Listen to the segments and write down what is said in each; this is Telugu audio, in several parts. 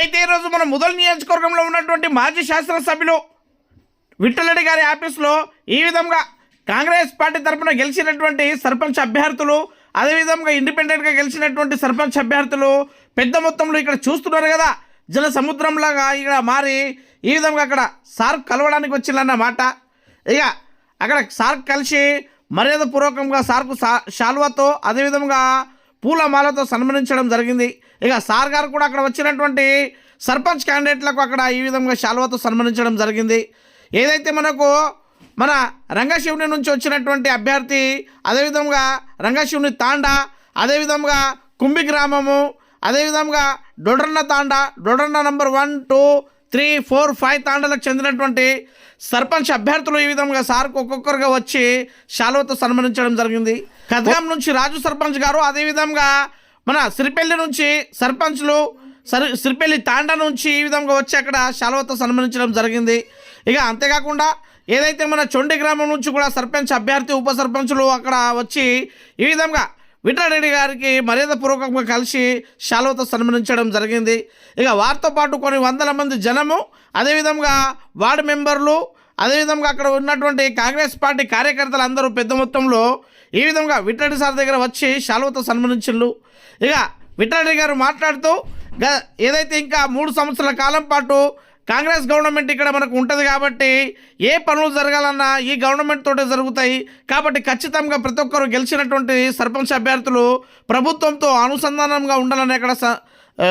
అయితే ఈరోజు మన మొదల నియోజకవర్గంలో ఉన్నటువంటి మాజీ శాసనసభ్యులు విఠలరెడ్డి గారి ఆఫీస్లో ఈ విధంగా కాంగ్రెస్ పార్టీ తరఫున గెలిచినటువంటి సర్పంచ్ అభ్యర్థులు అదేవిధంగా ఇండిపెండెంట్గా గెలిచినటువంటి సర్పంచ్ అభ్యర్థులు పెద్ద మొత్తంలో ఇక్కడ చూస్తున్నారు కదా. జల సముద్రంలాగా ఇక్కడ మారి ఈ విధంగా అక్కడ సార్ కలవడానికి వచ్చిందన్నమాట ఇక అక్కడ సార్ కలిసి మర్యాదపూర్వకంగా సార్కు సా శాల్వాతో అదేవిధంగా పూలమాలతో సన్మానించడం జరిగింది. ఇక సార్ గారు కూడా అక్కడ వచ్చినటువంటి సర్పంచ్ క్యాండిడేట్లకు అక్కడ ఈ విధంగా శాల్వాతో సన్మానించడం జరిగింది. ఏదైతే మనకు మన రంగశివుని నుంచి వచ్చినటువంటి అభ్యర్థి అదేవిధంగా రంగశివుని తాండా అదేవిధంగా కుంభి గ్రామము అదేవిధంగా డొడర్న తాండా Dodarna number one two three four five తాండాలకు చెందినటువంటి సర్పంచ్ అభ్యర్థులు ఈ విధంగా సార్కు ఒక్కొక్కరుగా వచ్చి శాలువతో సన్మానించడం జరిగింది. కథగాం నుంచి రాజు సర్పంచ్ గారు అదేవిధంగా మన సిరిపల్లి నుంచి సర్పంచ్లు సరి సిరిపల్లి తాండా నుంచి ఈ విధంగా వచ్చి అక్కడ శాలువతో సన్మానించడం జరిగింది. ఇక అంతేకాకుండా ఏదైతే మన చొండి గ్రామం నుంచి కూడా సర్పంచ్ అభ్యర్థి ఉప సర్పంచులు అక్కడ వచ్చి ఈ విధంగా విఠారెడ్డి గారికి మర్యాదపూర్వకంగా కలిసి శాలువతో సన్మానించడం జరిగింది. ఇక వారితో పాటు కొన్ని వందల మంది జనము అదేవిధంగా వార్డు మెంబర్లు అదేవిధంగా అక్కడ ఉన్నటువంటి కాంగ్రెస్ పార్టీ కార్యకర్తలు అందరూ పెద్ద మొత్తంలో ఈ విధంగా విఠలరెడ్డి సార్ దగ్గర వచ్చి శాలువతో సన్మానించు ఇక విఠలరెడ్డి గారు మాట్లాడుతూ ఏదైతే ఇంకా మూడు సంవత్సరాల కాలం పాటు కాంగ్రెస్ గవర్నమెంట్ ఇక్కడ మనకు ఉంటుంది కాబట్టి ఏ పనులు జరగాలన్నా ఈ గవర్నమెంట్ తోటే జరుగుతాయి. కాబట్టి ఖచ్చితంగా ప్రతి ఒక్కరు గెలిచినటువంటి సర్పంచ్ అభ్యర్థులు ప్రభుత్వంతో అనుసంధానంగా ఉండాలని అక్కడ స-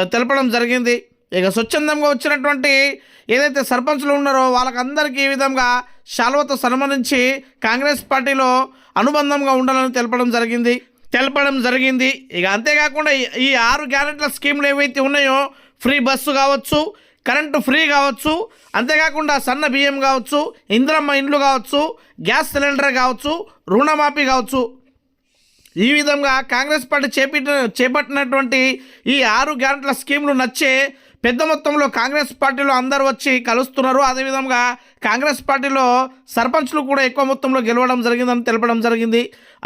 తెలపడం జరిగింది. ఇక స్వచ్ఛందంగా వచ్చినటువంటి ఏదైతే సర్పంచ్లు ఉన్నారో వాళ్ళకందరికీ ఈ విధంగా శాల్వతో సన్మానించి కాంగ్రెస్ పార్టీలో అనుబంధంగా ఉండాలని తెలపడం జరిగింది. తెలపడం జరిగింది. ఇక అంతేకాకుండా ఈ- ఆరు గ్యారెంట్ల స్కీమ్లు ఏవైతే ఉన్నాయో ఫ్రీ బస్సు కావచ్చు కరెంటు ఫ్రీ కావచ్చు అంతేకాకుండా సన్న బియ్యం కావచ్చు ఇంద్రమ్మ ఇండ్లు కావచ్చు గ్యాస్ సిలిండర్ కావచ్చు రుణమాఫీ కావచ్చు. ఈ విధంగా కాంగ్రెస్ పార్టీ చేపట్టిన చేపట్టినటువంటి ఈ ఆరు గ్యారెంట్ల స్కీమ్లు నచ్చే పెద్ద మొత్తంలో కాంగ్రెస్ పార్టీలో అందరు వచ్చి కలుస్తున్నారు. అదేవిధంగా కాంగ్రెస్ పార్టీలో సర్పంచ్లు కూడా ఎక్కువ మొత్తంలో గెలవడం జరిగిందని తెలపడం జరిగింది.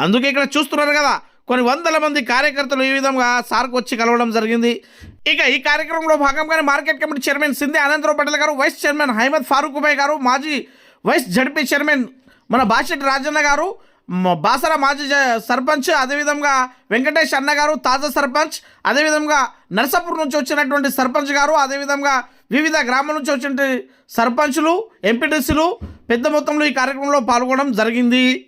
అందుకే ఇక్కడ చూస్తున్నారు కదా కొన్ని వందల మంది కార్యకర్తలు ఈ విధంగా సార్కు వచ్చి కలవడం జరిగింది. ఇక ఈ కార్యక్రమంలో భాగంగానే market committee chairman Shinde Anantharao Patel గారు వైస్ చైర్మన్ హైమద్ ఫారూక్ ఉబాయ్ గారు మాజీ వైస్ జడ్పీ చైర్మన్ మన బాషెట్ రాజన్న గారు బాసర మాజీ సర్పంచ్ అదేవిధంగా వెంకటేష్ అన్న గారు తాజా సర్పంచ్. అదేవిధంగా నర్సాపూర్ నుంచి వచ్చినటువంటి సర్పంచ్ గారు అదేవిధంగా వివిధ గ్రామాల నుంచి వచ్చిన సర్పంచ్లు ఎంపీటీసీలు పెద్ద మొత్తంలో ఈ కార్యక్రమంలో పాల్గొనడం జరిగింది.